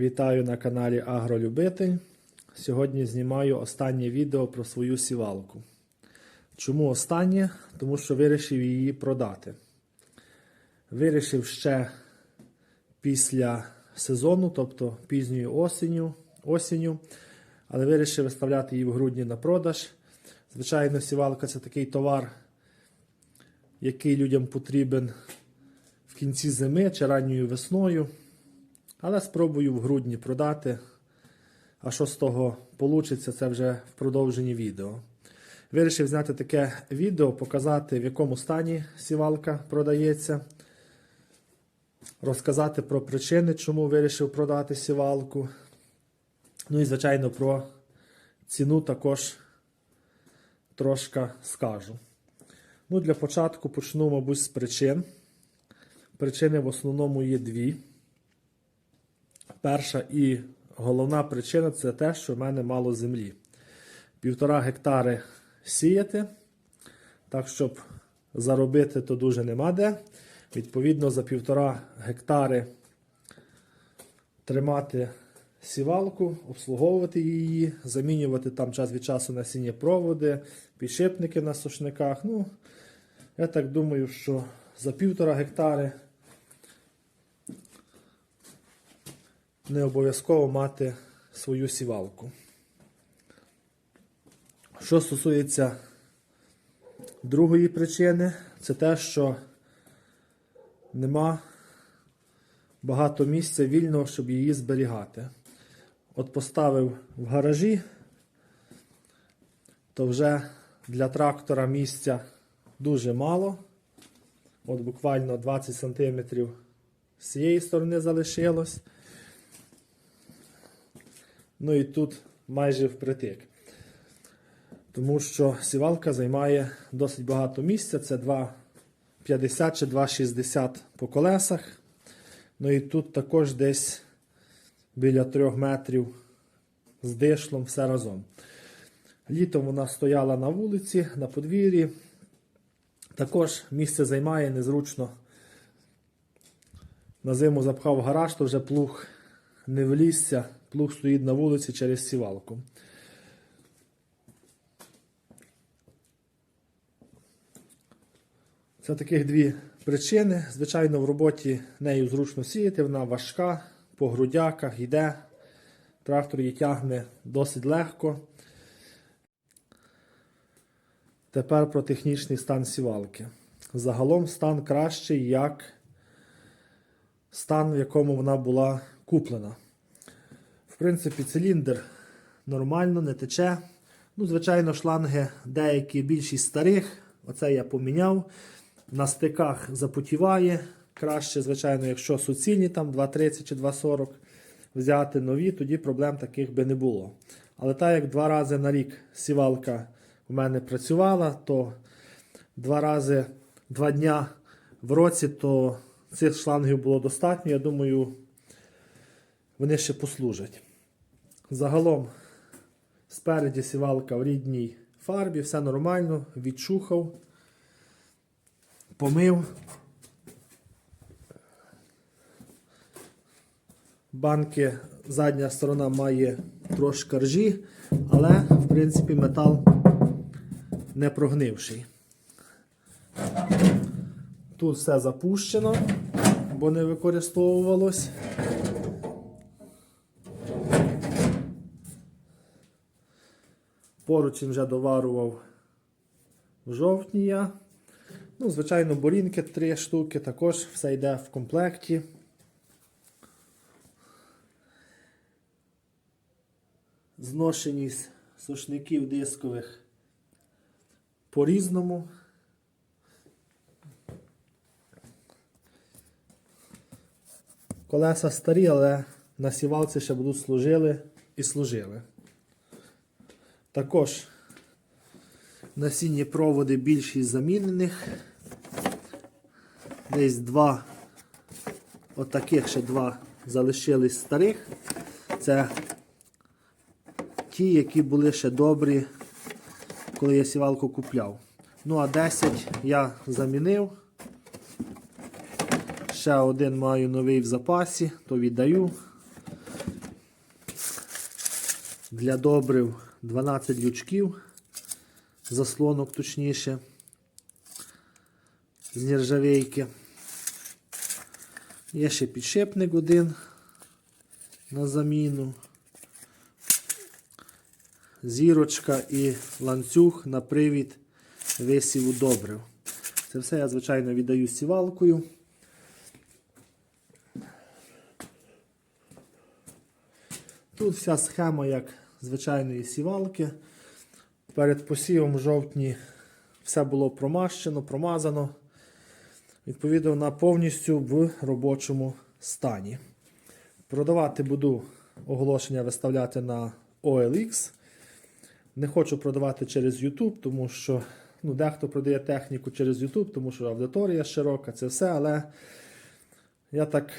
Вітаю на каналі Агролюбитель. Сьогодні знімаю останнє відео про свою сівалку. Чому останнє? Тому що вирішив її продати. Вирішив ще після сезону, тобто пізньою осінню, осінню, але вирішив виставляти її в грудні на продаж. Звичайно, сівалка це такий товар, який людям потрібен в кінці зими чи ранньою весною. Але спробую в грудні продати. А що з того вийде, це вже в продовженні відео. Вирішив зняти таке відео, показати, в якому стані сівалка продається. Розказати про причини, чому вирішив продати сівалку. Ну і, звичайно, про ціну також трошки скажу. Ну, Для початку почну, мабуть, з причин. Причини в основному є дві. Перша і головна причина це те, що в мене мало землі. Півтора гектари сіяти. Так, щоб заробити, то дуже нема де. Відповідно, за півтора гектари тримати сівалку, обслуговувати її, замінювати там час від часу насіння проводи, підшипники на сушниках. Ну, я так думаю, що за півтора гектари не обов'язково мати свою сівалку. Що стосується другої причини, це те, що нема багато місця вільного, щоб її зберігати. От поставив в гаражі, то вже для трактора місця дуже мало. От буквально 20 см з цієї сторони залишилось. Ну і тут майже впритик. Тому що сівалка займає досить багато місця. Це 2,50 чи 2,60 по колесах. Ну і тут також десь біля 3 метрів з дишлом все разом. Літом вона стояла на вулиці, на подвір'ї. Також місце займає незручно. На зиму запхав гараж, то вже плуг не влізся. Плуг стоїть на вулиці через сівалку. Це таких дві причини. Звичайно, в роботі нею зручно сіяти, вона важка, по грудяках йде. Трактор її тягне досить легко. Тепер про технічний стан сівалки. Загалом стан кращий, як стан, в якому вона була куплена. В принципі, циліндр нормально, не тече. Ну, Звичайно, шланги деякі більшість старих. Оце я поміняв. На стиках запотіває. Краще, звичайно, якщо суцільні, там 2,30 чи 2,40 взяти нові, тоді проблем таких би не було. Але так як два рази на рік сівалка у мене працювала, то два рази, два дня в році, то цих шлангів було достатньо. Я думаю, вони ще послужать. Загалом, спереді сівалка в рідній фарбі, все нормально, відчухав, помив. Банки, задня сторона має трошки ржі, але, в принципі, метал не прогнивший. Тут все запущено, бо не використовувалось. Поручень вже доварував в жовтні я. Ну, звичайно, борінки три штуки, також все йде в комплекті. Зношеність сушників дискових по-різному. Колеса старі, але на сівалці ще будуть служили і служили. Також насінні проводи більшість замінених. Десь два, отаких ще два залишились старих. Це ті, які були ще добрі, коли я сівалку купляв. Ну, а 10 я замінив. Ще один маю новий в запасі, то віддаю. Для добрив 12 лючків, заслонок точніше, з нержавейки. Є ще підшипник один на заміну. Зірочка і ланцюг на привід висіву добрив. Це все я, звичайно, віддаю сівалкою. Тут вся схема як звичайної сівалки. Перед посівом в жовтні все було промащено, промазано. Відповідно, вона повністю в робочому стані. Продавати буду оголошення виставляти на OLX. Не хочу продавати через YouTube, тому що ну, дехто продає техніку через YouTube, тому що аудиторія широка, це все. Але я так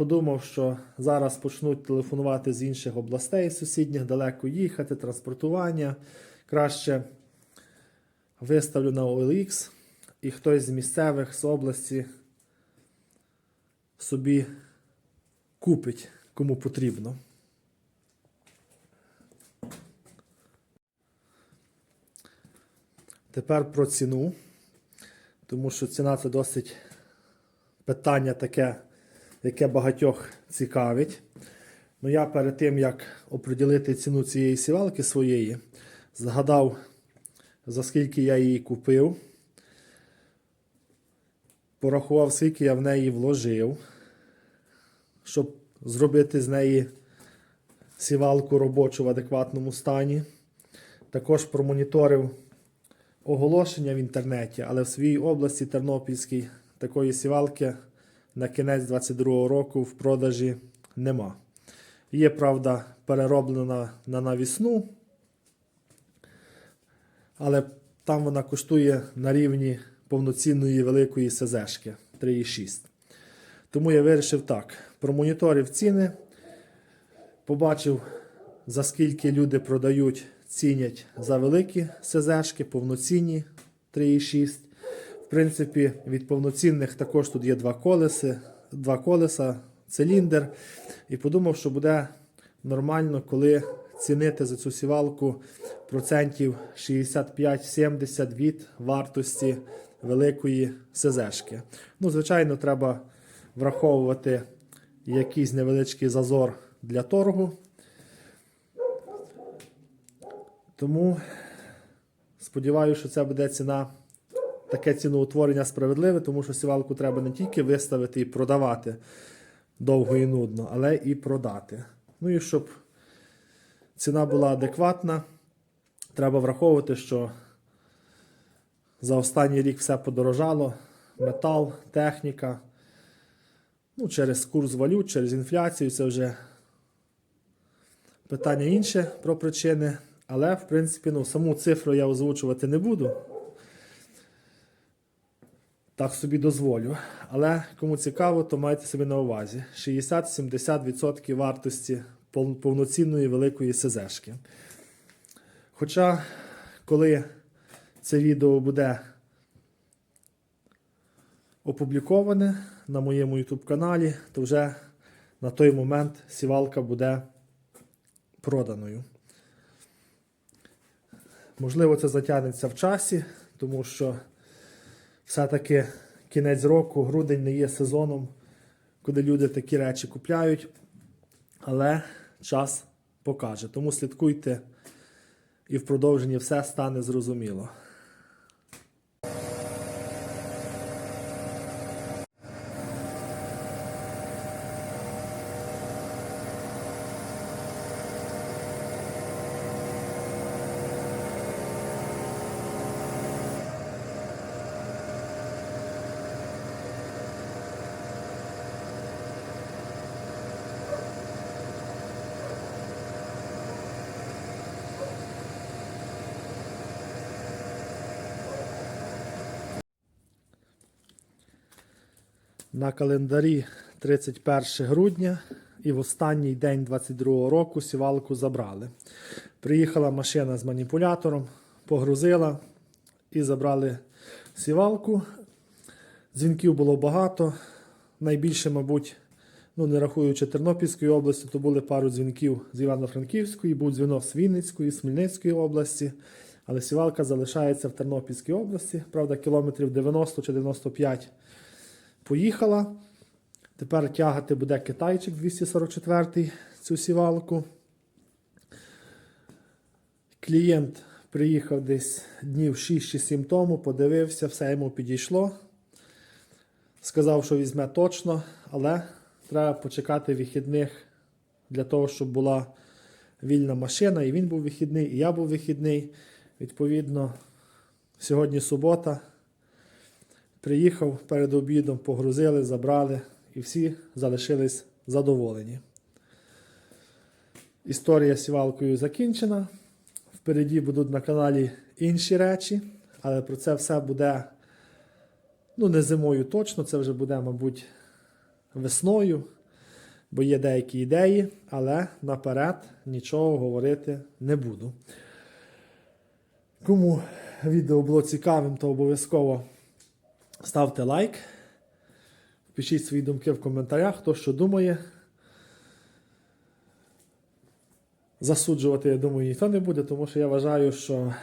подумав, що зараз почнуть телефонувати з інших областей сусідніх, далеко їхати, транспортування. Краще виставлю на OLX, і хтось з місцевих з області собі купить, кому потрібно. Тепер про ціну, тому що ціна це досить питання таке, яке багатьох цікавить. Ну я перед тим, як оприділити ціну цієї сівалки своєї, згадав, за скільки я її купив, порахував, скільки я в неї вложив, щоб зробити з неї сівалку робочу в адекватному стані. Також промоніторив оголошення в інтернеті, але в своїй області Тернопільській такої сівалки на кінець 22 року в продажі нема. Є, правда, перероблена на навісну, але там вона коштує на рівні повноцінної великої СЗшки 3,6. Тому я вирішив так: промоніторив ціни, побачив, за скільки люди продають, цінять за великі СЗшки, повноцінні 3,6. Принципі, від повноцінних також тут є два колеси, два колеса, циліндр. І подумав, що буде нормально, коли цінити за цю сівалку процентів 65-70 від вартості великої СЗшки. Ну, звичайно, треба враховувати якийсь невеличкий зазор для торгу. Тому сподіваюся, що це буде ціна, таке ціноутворення справедливе, тому що сівалку треба не тільки виставити і продавати довго і нудно, але і продати. Ну і щоб ціна була адекватна, треба враховувати, що за останній рік все подорожало. Метал, техніка. Ну, через курс валют, через інфляцію це вже питання інше про причини. Але, в принципі, ну, саму цифру я озвучувати не буду. Так собі дозволю. Але кому цікаво, то майте собі на увазі: 60-70% вартості повноцінної великої СЗшки. Хоча, коли це відео буде опубліковане на моєму YouTube каналі, то вже на той момент сівалка буде проданою. Можливо, це затягнеться в часі, тому що все-таки кінець року, грудень не є сезоном, куди люди такі речі купляють. Але час покаже. Тому слідкуйте і в продовженні все стане зрозуміло. На календарі 31 грудня і в останній день 22 року сівалку забрали. Приїхала машина з маніпулятором, погрузила і забрали сівалку. Дзвінків було багато. Найбільше, мабуть, Ну, не рахуючи Тернопільської області, то були пару дзвінків з Івано-Франківської, був дзвінок з Вінницької, з Хмельницької області. Але сівалка залишається в Тернопільській області. Правда, кілометрів 90 чи 95 поїхала. Тепер тягати буде китайчик 244 цю сівалку. Клієнт приїхав десь днів 6 чи 7 тому, подивився, все йому підійшло. Сказав, що візьме точно, але треба почекати вихідних для того, щоб була вільна машина. І він був вихідний, і я був вихідний. Відповідно, сьогодні субота. Приїхав перед обідом, погрузили, забрали, і всі залишились задоволені. Історія з сівалкою закінчена. Впереді будуть на каналі інші речі, але про це все буде ну, не зимою точно, це вже буде, мабуть, весною, бо є деякі ідеї, але наперед нічого говорити не буду. Кому відео було цікавим, то обов'язково ставте лайк. Пишіть свої думки в коментарях, хто що думає. Засуджувати, я думаю, ніхто не буде, тому що я вважаю, що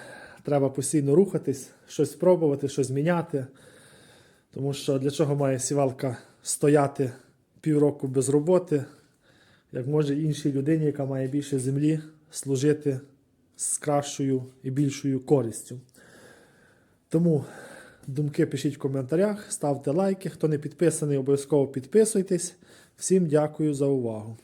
треба постійно рухатись, щось спробувати, щось міняти. Тому що для чого має сівалка стояти півроку без роботи, як може іншій людині, яка має більше землі, служити з кращою і більшою користю. Тому думки пишіть в коментарях, ставте лайки. Хто не підписаний, обов'язково підписуйтесь. Всім дякую за увагу.